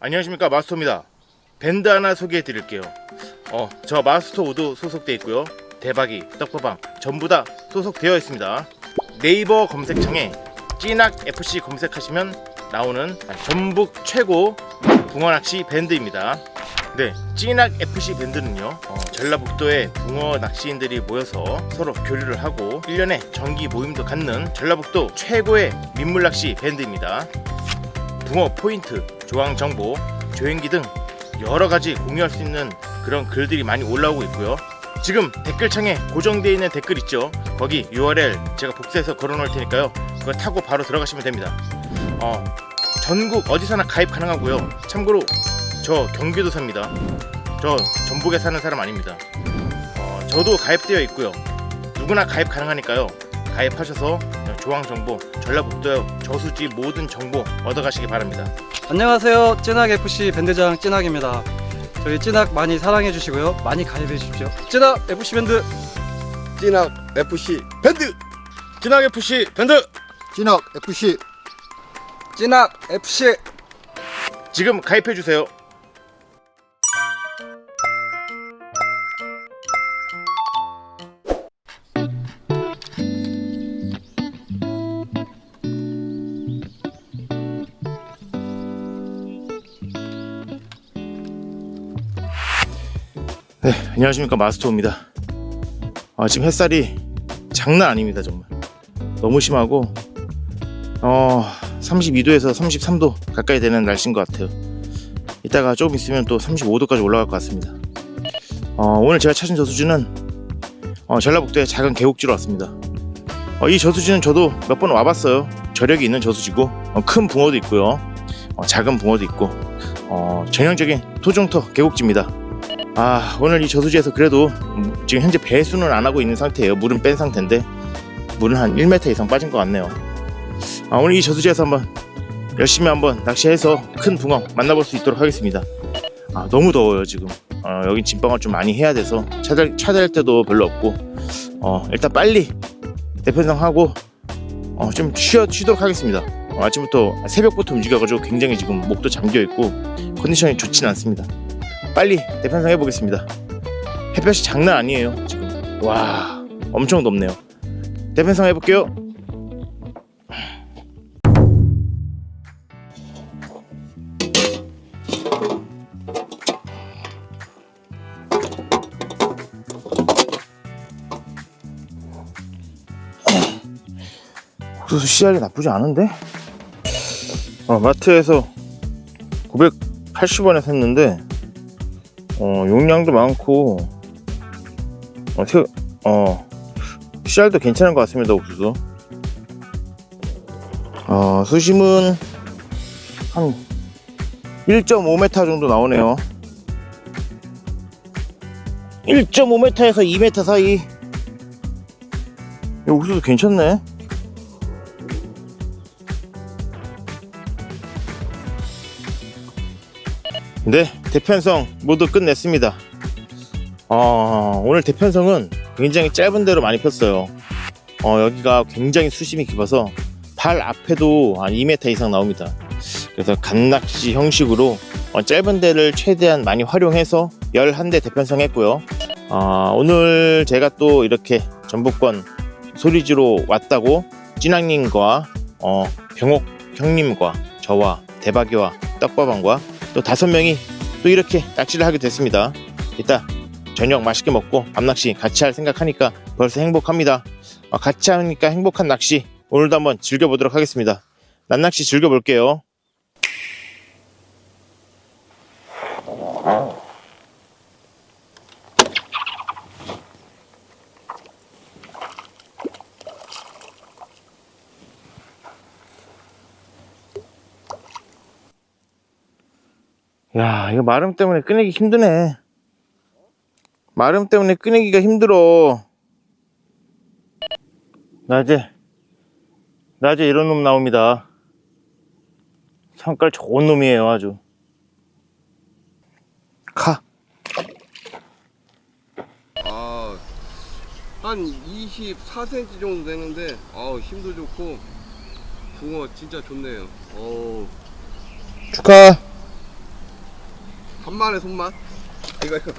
안녕하십니까 마스터입니다. 밴드 하나 소개해 드릴게요. 어, 저 마스터 우도 소속돼 있고요. 대박이, 떡밥왕 전부 다 소속되어 있습니다. 네이버 검색창에 찌낙 FC 검색하시면 나오는 전북 최고 붕어 낚시 밴드입니다. 네, 찌낙 FC 밴드는요, 어, 전라북도의 붕어 낚시인들이 모여서 서로 교류를 하고 1년에 정기 모임도 갖는 전라북도 최고의 민물 낚시 밴드입니다. 붕어 포인트, 조항 정보, 조행기 등 여러 가지 공유할 수 있는 그런 글들이 많이 올라오고 있고요. 지금 댓글창에 고정되어 있는 댓글 있죠? 거기 URL 제가 복사해서 걸어 놓을 테니까요. 그거 타고 바로 들어가시면 됩니다. 어, 전국 어디서나 가입 가능하고요. 참고로 저 경기도 삽니다. 저 전북에 사는 사람 아닙니다. 어, 저도 가입되어 있고요. 누구나 가입 가능하니까요. 가입하셔서 조항 정보, 전라북도 저수지 모든 정보 얻어가시기 바랍니다. 안녕하세요. 찐학 FC 밴드장 찐학입니다. 저희 찐학 많이 사랑해 주시고요. 많이 가입해 주십시오. 찐학 FC 밴드 찐학 FC 밴드 진학 FC 밴드 찐학 FC 찐학 FC 지금 가입해 주세요. 네, 안녕하십니까 마스터입니다. 아, 지금 햇살이 장난 아닙니다 정말. 너무 심하고 어 32도에서 33도 가까이 되는 날씨인 것 같아요. 이따가 조금 있으면 또 35도까지 올라갈 것 같습니다. 어, 오늘 제가 찾은 저수지는 어, 전라북도의 작은 계곡지로 왔습니다. 어, 이 저수지는 저도 몇 번 와봤어요. 저력이 있는 저수지고 어, 큰 붕어도 있고요. 어, 작은 붕어도 있고 어, 전형적인 토종터 계곡지입니다. 아 오늘 이 저수지에서 그래도 음, 지금 현재 배수는 안 하고 있는 상태예요. 물은 뺀 상태인데 물은 한 1m 이상 빠진 것 같네요. 아, 오늘 이 저수지에서 한번 열심히 한번 낚시해서 큰 붕어 만나볼 수 있도록 하겠습니다. 아, 너무 더워요 지금. 어, 여긴 진방을 좀 많이 해야 돼서 차달 차달 때도 별로 없고 어, 일단 빨리 대편성 하고 어, 좀 쉬어 쉬도록 하겠습니다. 어, 아침부터 새벽부터 움직여가지고 굉장히 지금 목도 잠겨 있고 컨디션이 좋진 않습니다. 빨리 대편성 해보겠습니다. 햇볕이 장난 아니에요 지금. 와 엄청 덥네요. 대편성 해볼게요. 옥수수 씨알이 나쁘지 않은데? 어, 마트에서 980원에 샀는데 어, 용량도 많고 어, 새, 어, 씨알도 괜찮은 것 같습니다 옥수수. 어, 수심은 한 1.5m 정도 나오네요. 1.5m에서 2m 사이. 이 옥수수 괜찮네 네, 대편성 모두 끝냈습니다. 어, 오늘 대편성은 굉장히 짧은 데로 많이 폈어요. 어, 여기가 굉장히 수심이 깊어서 발 앞에도 한 2m 이상 나옵니다. 그래서 갓낚시 형식으로 어, 짧은 데를 최대한 많이 활용해서 11대 대편성 했고요. 어, 오늘 제가 또 이렇게 전북권 소리지로 왔다고 찐왕님과 어, 병옥 형님과 저와 대박이와 떡밥왕과 또 다섯 명이 또 이렇게 낚시를 하게 됐습니다. 이따 저녁 맛있게 먹고 밤낚시 같이 할 생각하니까 벌써 행복합니다. 어, 같이 하니까 행복한 낚시 오늘도 한번 즐겨보도록 하겠습니다. 난낚시 즐겨볼게요. 야, 이거 마름 때문에 꺼내기 힘드네. 마름 때문에 꺼내기가 힘들어. 낮에, 낮에 이런 놈 나옵니다. 성깔 좋은 놈이에요, 아주. 카. 아, 한 24cm 정도 되는데 아우 힘도 좋고 붕어 진짜 좋네요. 오, 축하. 한만의 손맛. 이거 이거.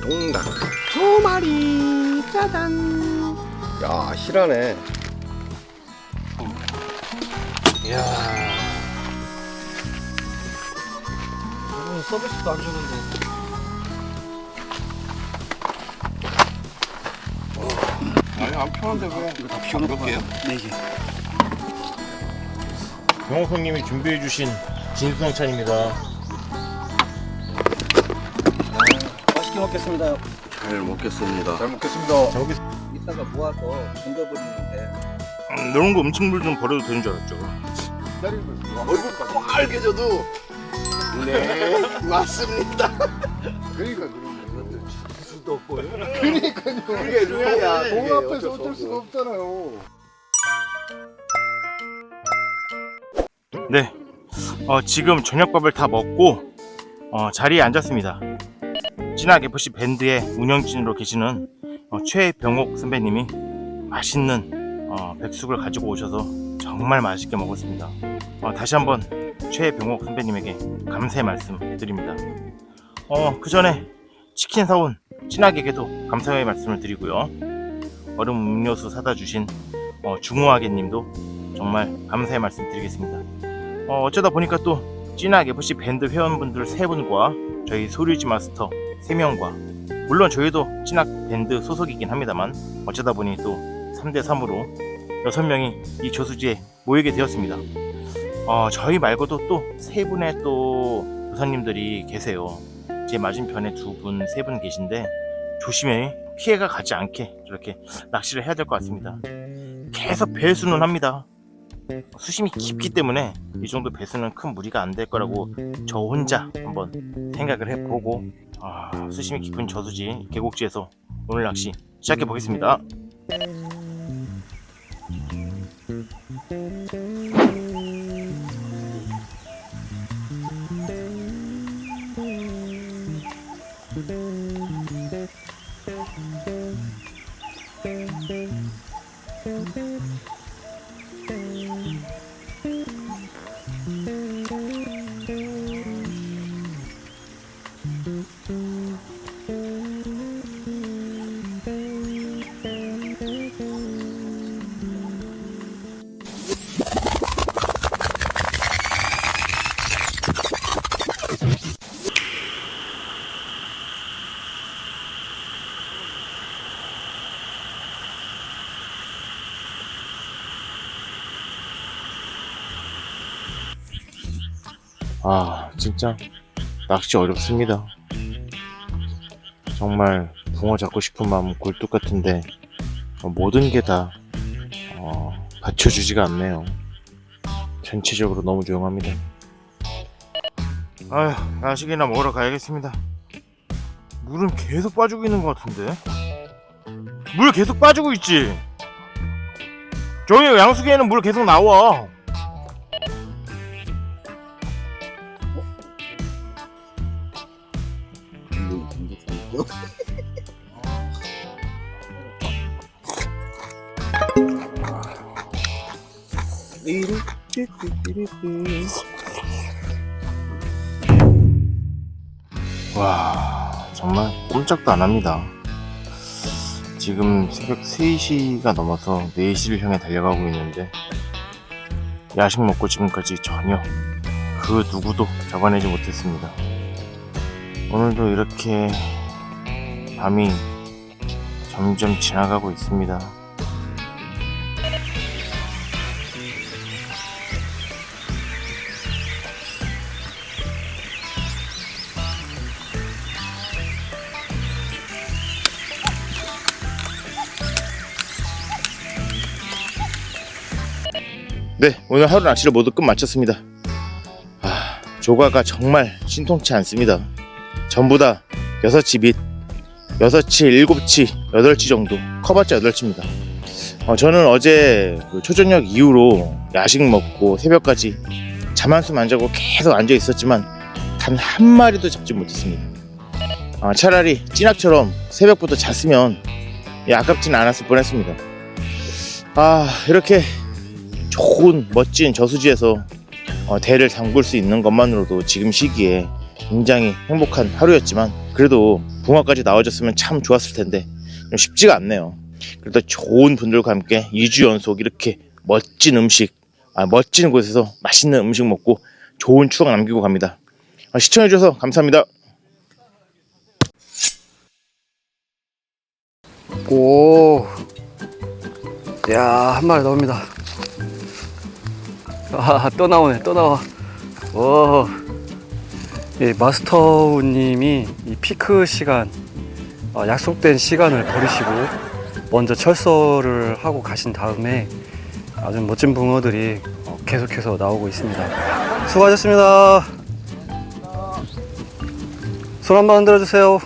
동닭 두 마리 짜잔. 야 실하네. 이야. 서비스도 안 주는데. 아니 안 편한데 왜? 이거 다 피워놓을게요. 네 개. 병호성님이 준비해주신 진수성찬입니다. 맛있게 먹겠습니다. 잘 먹겠습니다. 잘 먹겠습니다. 저기 이따가 모아서 던져버리는데 음, 이런 거 음식물 좀 버려도 되는 줄 알았죠. 얼굴 빨개져도 네 맞습니다. 그러니까 그런 수도 없고요. 그러니까요. 그게 룰이야. 동 앞에서 어쩔 수가 없잖아요. 네, 어, 지금 저녁밥을 다 먹고 어, 자리에 앉았습니다. 진학 FC 밴드의 운영진으로 계시는 어, 최병옥 선배님이 맛있는 어, 백숙을 가지고 오셔서 정말 맛있게 먹었습니다. 어, 다시 한번 최병옥 선배님에게 감사의 말씀 드립니다. 어, 그 전에 치킨 사온 진학에게도 감사의 말씀을 드리고요. 얼음 음료수 사다 주신 어, 중후하게님도 정말 감사의 말씀 드리겠습니다. 어, 어쩌다 보니까 또 찐학 FC 밴드 회원분들 세 분과 저희 소리지 마스터 세 명과 물론 저희도 찐학 밴드 소속이긴 합니다만 어쩌다 보니 또 3대 3으로 여섯 명이 이 조수지에 모이게 되었습니다. 어, 저희 말고도 또 세 분의 또 도사님들이 계세요. 제 맞은편에 두 분, 세 분 계신데 조심해 피해가 가지 않게 저렇게 낚시를 해야 될 것 같습니다. 계속 배수는 합니다. 수심이 깊기 때문에 이 정도 배수는 큰 무리가 안 될 거라고 저 혼자 한번 생각을 해보고 아, 수심이 깊은 저수지 계곡지에서 오늘 낚시 시작해 보겠습니다. 아 진짜 낚시 어렵습니다. 정말 붕어 잡고 싶은 마음 굴뚝 같은데 어, 모든 게다 어, 받쳐주지가 않네요. 전체적으로 너무 조용합니다. 아휴 야식이나 먹으러 가야겠습니다. 물은 계속 빠지고 있는 것 같은데 물 계속 빠지고 있지. 저기 양수기에는 물 계속 나와. 와 정말 꼼짝도 안 합니다. 지금 새벽 3시가 넘어서 4시를 향해 달려가고 있는데 야식 먹고 지금까지 전혀 그 누구도 잡아내지 못했습니다. 오늘도 이렇게 밤이 점점 지나가고 있습니다. 네, 오늘 하루 낚시를 모두 끝 마쳤습니다. 아, 조과가 정말 신통치 않습니다. 전부 다 6치 밑, 6치, 7치, 8치 정도. 커봤자 8치입니다. 어, 저는 어제 그 초저녁 이후로 야식 먹고 새벽까지 잠 한숨 안 자고 계속 앉아 있었지만 단 한 마리도 잡지 못했습니다. 아, 차라리 찐학처럼 새벽부터 잤으면 예, 아깝진 않았을 뻔했습니다. 아 이렇게 좋은 멋진 저수지에서 어, 대를 담글 수 있는 것만으로도 지금 시기에 굉장히 행복한 하루였지만 그래도 붕어까지 나와줬으면 참 좋았을 텐데 좀 쉽지가 않네요. 그래도 좋은 분들과 함께 2주 연속 이렇게 멋진 음식, 아, 멋진 곳에서 맛있는 음식 먹고 좋은 추억 남기고 갑니다. 아, 시청해주셔서 감사합니다. 오, 야, 한 마리 나옵니다. 아, 또 나오네, 또 나와. 오, 예, 마스터우님이 이 피크 시간, 어, 약속된 시간을 버리시고 먼저 철서를 하고 가신 다음에 아주 멋진 붕어들이 어, 계속해서 나오고 있습니다. 수고하셨습니다. 손 한번 흔들어 주세요.